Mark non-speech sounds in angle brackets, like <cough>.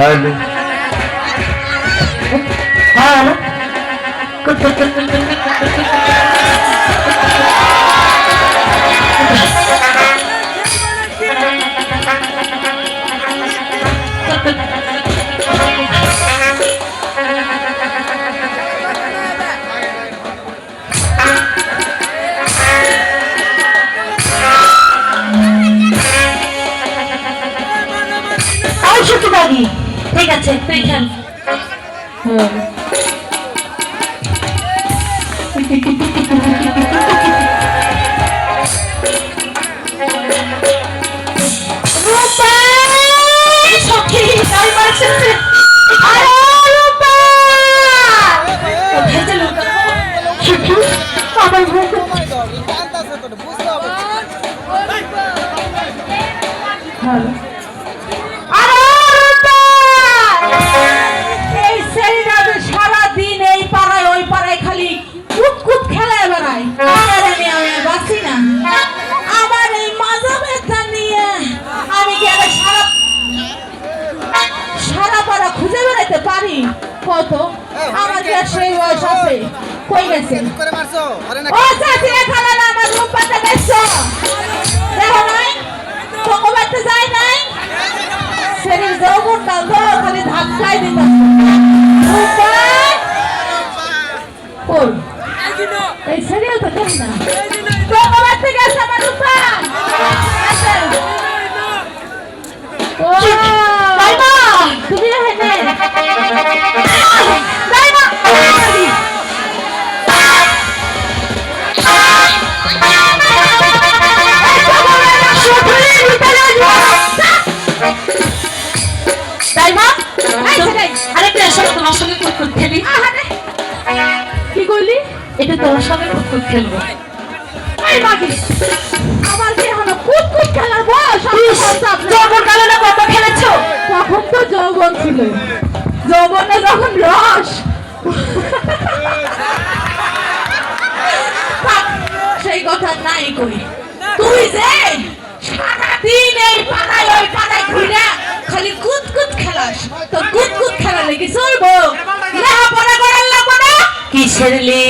हद हाँ Ayşe Tübadi. ঠিক আছে তুই খেল। হুম <laughs> কত? আমার সেই বয়স আছে। কই গেছে? ও চাচি এখানে আমার রূপ পাতে দেখছ? দেখো নাই? তোকে বাড়তে যায় নাই? শরীর যৌবনটা তো খালি ধাক্কাই দিত কই? এই শরীর তো কেন না? তোকে বাড়তে গেছে আমার রূপা আছে। ও, তুমি এখানে? এটা তোমার খেলব আমার কি হলো কুত কুত খেলার বয়স আমি বলছি আপনার। যৌবন কালে না কত খেলেছো? তখন তো যৌবন ছিল। যৌবনে যখন রস। সেই কথা নাই কই তুই যে সারাদিন এই পাড়ায় ওই পাড়ায় ঘুরে খালি কুত কুত খেলাস তো কুত কুত খেলা লেগে চলবো। লেহাপড়া করার লাগবো না? কিসের লি